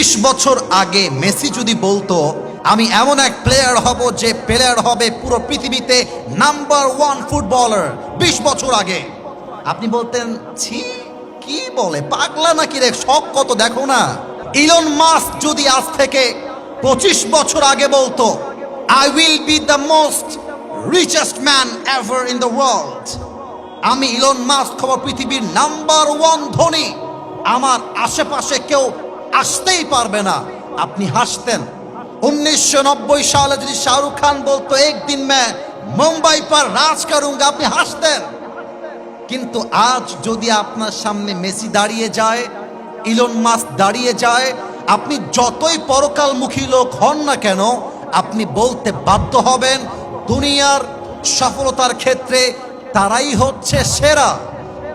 বিশ বছর আগে মেসি যদি বলতো, আমি এমন এক প্লেয়ার হব যে প্লেয়ার হবে পুরো পৃথিবীতে নাম্বার ওয়ান ফুটবলার বিশ বছর আগে। আপনি বলতেন, ছি, কি বলে, পাগলা নাকি রে, শখ কত, দেখো না। ইলন মাস্ক যদি আজ থেকে পঁচিশ বছর আগে বলতো I will be the most richest man ever in the world আমি ইলন মাস্ক খবর পৃথিবীর নাম্বার ওয়ান ধনী। আমার আশেপাশে কেউ আসতেই পারবে না। আপনি হাসতেন। উনিশশো নব্বই সালে যদি শাহরুখ খান বলতো, একদিন মে মুম্বাই পার রাজ করুঙ্গা। আপনি হাসতেন। কিন্তু আজ যদি আপনার সামনে মেসি দাঁড়িয়ে যায়, ইলন মাস্ক দাঁড়িয়ে যায়, আপনি যতই পরকালমুখী লোক হন না কেন, আপনি বলতে বাধ্য হবেন, দুনিয়ার সফলতার ক্ষেত্রে তারাই হচ্ছে সেরা।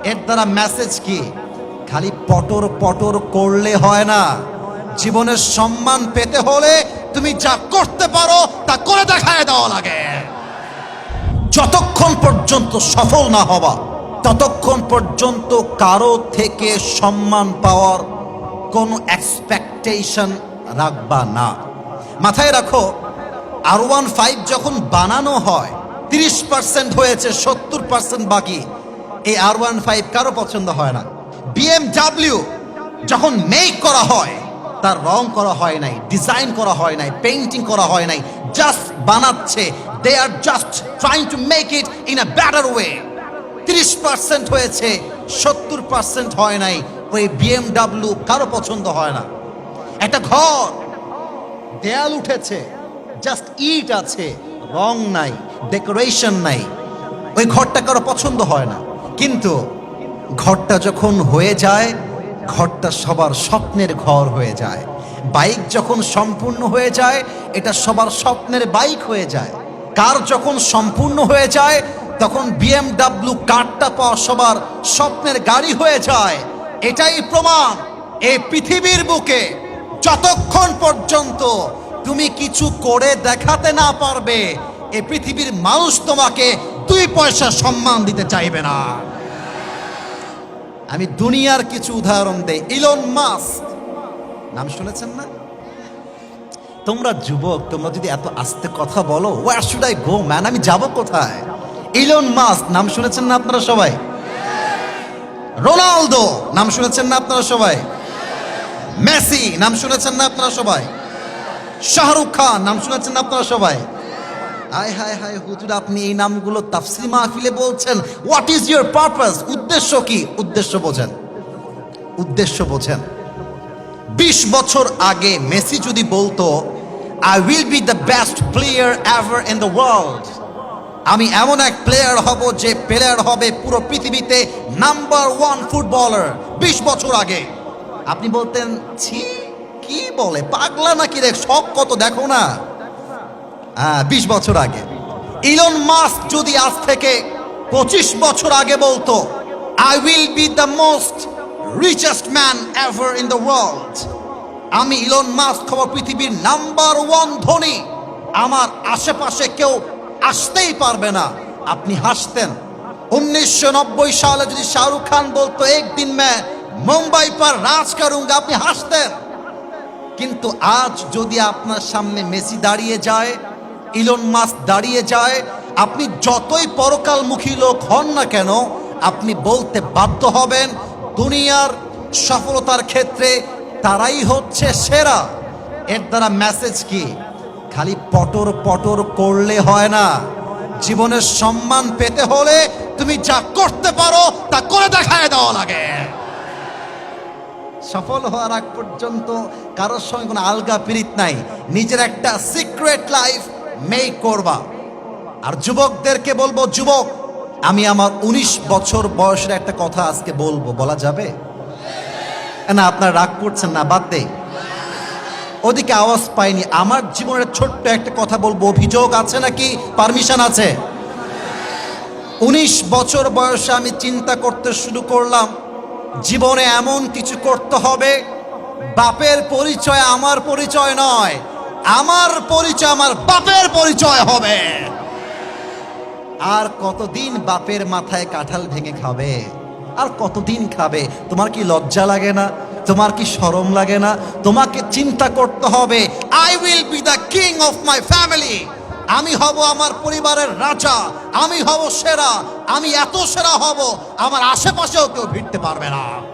এর দ্বারা মেসেজ কি? খালি পটর পটর করলে হয় না। জীবনের সম্মান পেতে হলে তুমি যা করতে পারো, তা করে দেখায় দেওয়া লাগে। যতক্ষণ পর্যন্ত সফল না হবা, ততক্ষণ পর্যন্ত কারও থেকে সম্মান পাওয়ার কোনো এক্সপেকটেশন রাখবা না। মাথায় রাখো আর ওয়ান ফাইভ যখন বানানো হয়, তিরিশ পার্সেন্ট হয়েছে, সত্তর পার্সেন্ট বাকি। এই আর ওয়ান ফাইভ কারও পছন্দ হয় না। বিএমডাব্লিউ যখন মেক করা হয়, তার রং করা হয় নাই ডিজাইন করা হয় নাই পেইন্টিং করা হয় নাই জাস্ট বানাচ্ছে they are just trying to make it in a better way তিরিশ পার্সেন্ট হয়েছে, সত্তর পার্সেন্ট হয় নাই, ওই বিএমডাব্লিউ কারও পছন্দ হয় না। একটা ঘর, দেয়াল উঠেছে জাস্ট ইট আছে, রং নাই ডেকোরেশন নাই, ওই ঘরটা কারও পছন্দ হয় না। কিন্তু ঘরটা যখন হয়ে যায়, ঘরটা সবার স্বপ্নের ঘর হয়ে যায়। বাইক যখন সম্পূর্ণ হয়ে যায়, এটা সবার স্বপ্নের বাইক হয়ে যায়। কার যখন সম্পূর্ণ হয়ে যায়, তখন বিএমডাব্লিউ কারটা পাওয়া সবার স্বপ্নের গাড়ি হয়ে যায়। এটাই প্রমাণ এই পৃথিবীর বুকে। যতক্ষণ পর্যন্ত তুমি কিছু করে দেখাতে না পারবে, এ পৃথিবীর মানুষ তোমাকে দুই পয়সা সম্মান দিতে চাইবে না। আমি দুনিয়ার কিছু উদাহরণ দেই। ইলন মাস্ক নাম শুনেছেন না? তোমরা যুবক, তোমরা যদি এত আস্তে কথা বলো where should I go man আমি যাব কোথায়? ইলন মাস্ক নাম শুনেছেন না আপনারা সবাই? রোনালদো নাম শুনেছেন না আপনারা সবাই? মেসি নাম শুনেছেন না আপনারা সবাই? শাহরুখ খান নাম শুনেছেন না আপনারা সবাই? হায় হায় হায় হুজুর, আপনি এই নামগুলো তাফসির মাহফিলে বলছেন। হোয়াট ইজ ইউর পারপাস উদ্দেশ্য কি? উদ্দেশ্য বোঝেন। উদ্দেশ্য বোঝেন। বিশ বছর আগে মেসি যদি বলতো I will be the best player ever in the world আমি এমন এক প্লেয়ার হব যে প্লেয়ার হবে পুরো পৃথিবীতে নাম্বার ওয়ান ফুটবলার বিশ বছর আগে। আপনি বলতেন, ছি, কি বলে? পাগলা নাকি রে? শখ কত, দেখো না। বিশ বছর আগে। ইলন মাস্ক যদি আজ থেকে পঁচিশ বছর আগে বলতো I will be the most richest man ever in the world আমি ইলন মাস্ক হব পৃথিবীর নাম্বার ওয়ান ধনী। আমার আশেপাশে কেউ আসতেই পারবে না। আপনি হাসতেন। উনিশশো নব্বই সালে যদি শাহরুখ খান বলতো, একদিন মে মুম্বাই পার রাজ করুঙ্গা। আপনি হাসতেন। কিন্তু আজ যদি আপনার সামনে মেসি দাঁড়িয়ে যায় ইলন মাস্ক দাঁড়িয়ে যায়, আপনি যতই পরকালমুখী লোক হন না কেন, আপনি বলতে বাধ্য হবেন, দুনিয়ার সফলতার ক্ষেত্রে তারাই হচ্ছে সেরা। এর দ্বারা মেসেজ কি? খালি পটর পটর করলে হয় না। জীবনের সম্মান পেতে হলে তুমি যা করতে পারো, তা করে দেখায় দেওয়া লাগে। সফল হওয়ার আগ পর্যন্ত কারোর সঙ্গে কোনো আলগা পিরিত নাই। নিজের একটা সিক্রেট লাইফ মেক করবা। আর যুবকদেরকে বলব, যুবক, আমি আমার ১৯ বছর বয়সের একটা কথা আজকে বলব, বলা যাবে? না, আপনার রাগ করছেন না, বাদ দে ওদিকে আওয়াজ পাইনি, আমার জীবনের ছোট্ট একটা কথা বলব, অভিযোগ আছে নাকি? পারমিশন আছে? উনিশ বছর বয়সে আমি চিন্তা করতে শুরু করলাম, জীবনে এমন কিছু করতে হবে, বাপের পরিচয় আমার পরিচয় নয়। আমার পরিচয়, আমার বাপের পরিচয় হবে। আর কতদিন বাপের মাথায় কাঁঠাল ভেঙে খাবে? আর কতদিন খাবে? তোমার কি লজ্জা লাগে না? তোমার কি শরম লাগে না? তোমাকে চিন্তা করতে হবে। I will be the king of my family আমি হব আমার পরিবারের রাজা। আমি হব সেরা। আমি এত সেরা হব। আমার আশেপাশেও কেউ ভিড়তে পারবে না।